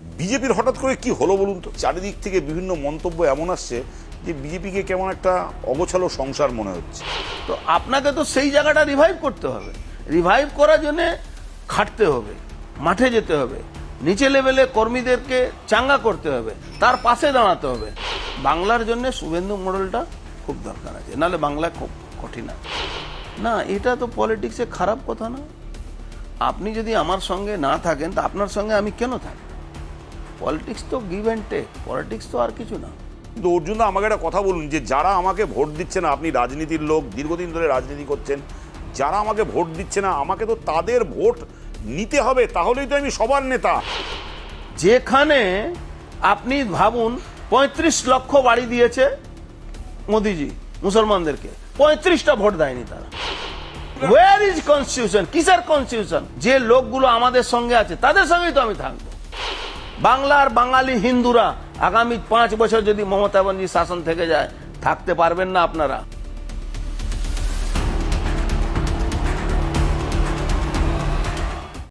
বিজেপির হঠাৎ করে কি হলো বলুন তো? চারিদিক থেকে বিভিন্ন মন্তব্য এমন আসছে যে বিজেপিকে কেমন একটা অগোছালো সংসার মনে হচ্ছে। তো আপনাকে তো সেই জায়গাটা রিভাইভ করতে হবে। রিভাইভ করার জন্য খাটতে হবে, মাঠে যেতে হবে, নিচে লেভেলে কর্মীদেরকে চাঙ্গা করতে হবে, তার পাশে দাঁড়াতে হবে। বাংলার জন্য শুভেন্দু মডেলটা খুব দরকার আছে, নাহলে বাংলা খুব কঠিন না, এটা তো পলিটিক্সে খারাপ কথা না। আপনি যদি আমার সঙ্গে না থাকেন, তা আপনার সঙ্গে আমি কেন থাকি পলিটিক্স তো গিভ অ্যান্ড টেক পলিটিক্স তো আর কিছু না। কিন্তু অর্জুন আমাকে একটা কথা বলুন যে যারা আমাকে ভোট দিচ্ছে না আপনি রাজনীতির লোক দীর্ঘদিন ধরে রাজনীতি করছেন যারা আমাকে ভোট দিচ্ছে না আমাকে তো তাদের ভোট নিতে হবে তাহলেই তো আমি সবার নেতা। যেখানে আপনি ভাবুন পঁয়ত্রিশ লক্ষ বাড়ি দিয়েছে মোদিজি মুসলমানদেরকে। পঁয়ত্রিশটা ভোট দেয়নি তারা। ওয়ার ইজ কনস্টিটিউশন কিসের কনস্টিটিউশন যে লোকগুলো আমাদের সঙ্গে আছে তাদের সঙ্গেই তো আমি থাকব। বাংলার বাঙালি হিন্দুরা আগামী পাঁচ বছর যদি মমতা বন্দী শাসন থেকে যায়, থাকতে পারবেন না আপনারা।